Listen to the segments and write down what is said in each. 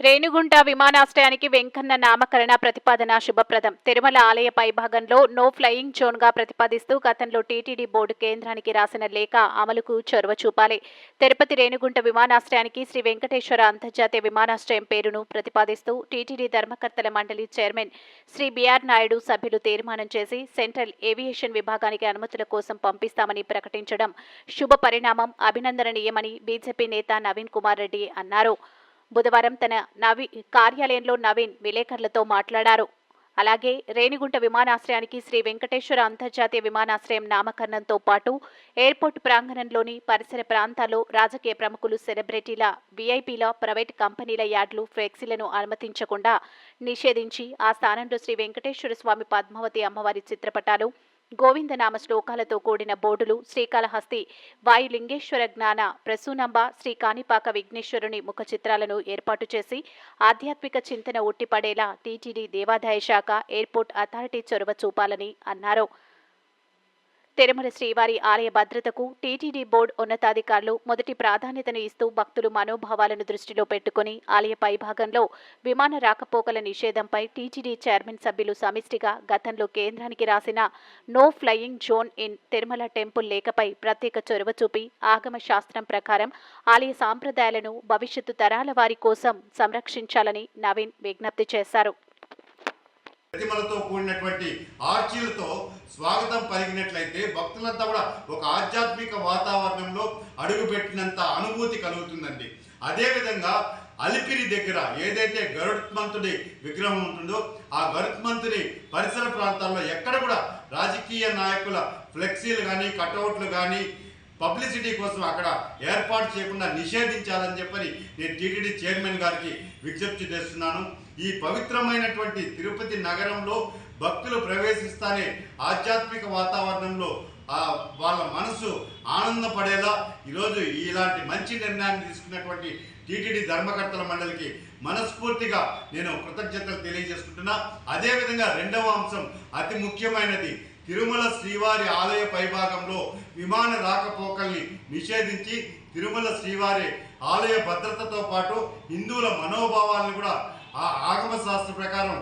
రేణిగుంట విమానాశ్రయానికి వెంకన్న నామకరణ ప్రతిపాదన శుభప్రదం. తిరుమల ఆలయ పైభాగంలో నో ఫ్లయింగ్ జోన్గా ప్రతిపాదిస్తూ గతంలో టీటీడీ బోర్డు కేంద్రానికి రాసిన లేఖ అమలుకు చొరవ చూపాలి. తిరుపతి రేణిగుంట విమానాశ్రయానికి శ్రీ వెంకటేశ్వర అంతర్జాతీయ విమానాశ్రయం పేరును ప్రతిపాదిస్తూ టీటీడీ ధర్మకర్తల మండలి చైర్మన్ శ్రీ బిఆర్ నాయుడు సభ్యులు తీర్మానం చేసి సెంట్రల్ ఏవియేషన్ విభాగానికి అనుమతుల కోసం పంపిస్తామని ప్రకటించడం శుభ పరిణామం అభినందనీయమని బీజేపీ నేత నవీన్ కుమార్ రెడ్డి అన్నారు. బుధవారం తన నవీ కార్యాలయంలో నవీన్ విలేకరులతో మాట్లాడారు. అలాగే రేణిగుంట విమానాశ్రయానికి శ్రీ వెంకటేశ్వర అంతర్జాతీయ విమానాశ్రయం నామకరణంతో పాటు ఎయిర్పోర్ట్ ప్రాంగణంలోని పరిసర ప్రాంతాల్లో రాజకీయ ప్రముఖులు సెలబ్రిటీల వీఐపీల ప్రైవేట్ కంపెనీల యార్డులు ఫ్లెక్సీలను అనుమతించకుండా నిషేధించి ఆ స్థానంలో శ్రీ వెంకటేశ్వర స్వామి పద్మావతి అమ్మవారి చిత్రపటాలు గోవిందనామ శ్లోకాలతో కూడిన బోర్డులు శ్రీకాళహస్తి వాయులింగేశ్వర జ్ఞాన ప్రసూనంబ శ్రీ కాణిపాక విఘ్నేశ్వరుని ముఖ చిత్రాలను ఏర్పాటు చేసి ఆధ్యాత్మిక చింతన ఉట్టిపడేలా టీటీడీ దేవాదాయ శాఖ ఎయిర్పోర్ట్ అథారిటీ చొరవ చూపాలని అన్నారు. తిరుమల శ్రీవారి ఆలయ భద్రతకు టీటీడీ బోర్డు ఉన్నతాధికారులు మొదటి ప్రాధాన్యతను ఇస్తూ భక్తులు మనోభావాలను దృష్టిలో పెట్టుకుని ఆలయ పైభాగంలో విమాన రాకపోకల నిషేధంపై టీటీడీ చైర్మన్ సభ్యులు సమిష్టిగా గతంలో కేంద్రానికి రాసిన no flying zone in Tirumala temple లేఖపై ప్రత్యేక చొరవ చూపి ఆగమ శాస్త్రం ప్రకారం ఆలయ సాంప్రదాయాలను భవిష్యత్తు తరాల వారి కోసం సంరక్షించాలని నవీన్ విజ్ఞప్తి చేశారు. ప్రతిమలతో కూడినటువంటి ఆర్చీలతో స్వాగతం పలికినట్లయితే భక్తులంతా కూడా ఒక ఆధ్యాత్మిక వాతావరణంలో అడుగుపెట్టినంత అనుభూతి కలుగుతుందండి. అదేవిధంగా అలిపిరి దగ్గర ఏదైతే గరుత్మంతుడి విగ్రహం ఉంటుందో ఆ గరుత్మంతుని పరిసర ప్రాంతాల్లో ఎక్కడ కూడా రాజకీయ నాయకుల ఫ్లెక్సీలు కానీ కటౌట్లు కానీ పబ్లిసిటీ కోసం అక్కడ ఏర్పాటు చేయకుండా నిషేధించాలని చెప్పని నేను టీటీడీ చైర్మన్ గారికి విజ్ఞప్తి చేస్తున్నాను. ఈ పవిత్రమైనటువంటి తిరుపతి నగరంలో భక్తులు ప్రవేశిస్తానే ఆధ్యాత్మిక వాతావరణంలో వాళ్ళ మనసు ఆనందపడేలా ఈరోజు ఇలాంటి మంచి నిర్ణయాన్ని తీసుకున్నటువంటి టీటీడీ ధర్మకర్తల మండలికి మనస్ఫూర్తిగా నేను కృతజ్ఞతలు తెలియజేసుకుంటున్నా. అదేవిధంగా రెండవ అంశం అతి ముఖ్యమైనది. తిరుమల శ్రీవారి ఆలయ పైభాగంలో విమాన రాకపోకల్ని నిషేధించి తిరుమల శ్రీవారి ఆలయ భద్రతతో పాటు హిందువుల మనోభావాలను కూడా ఆ ఆగమ శాస్త్ర ప్రకారం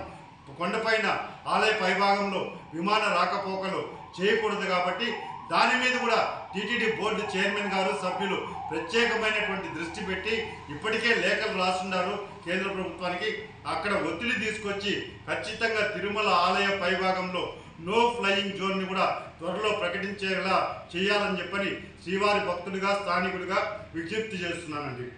కొండపైన ఆలయ పైభాగంలో విమాన రాకపోకలు చేయకూడదు కాబట్టి దాని మీద కూడా టీటీడీ బోర్డు చైర్మన్ గారు సభ్యులు ప్రత్యేకమైనటువంటి దృష్టి పెట్టి ఇప్పటికే లేఖలు రాస్తున్నారు కేంద్ర ప్రభుత్వానికి అక్కడ ఒత్తిడి తీసుకొచ్చి ఖచ్చితంగా తిరుమల ఆలయ పైభాగంలో నో ఫ్లయింగ్ జోన్ని కూడా త్వరలో ప్రకటించేలా చేయాలని చెప్పని శ్రీవారి భక్తుడిగా స్థానికుడిగా విజ్ఞప్తి చేస్తున్నానండి.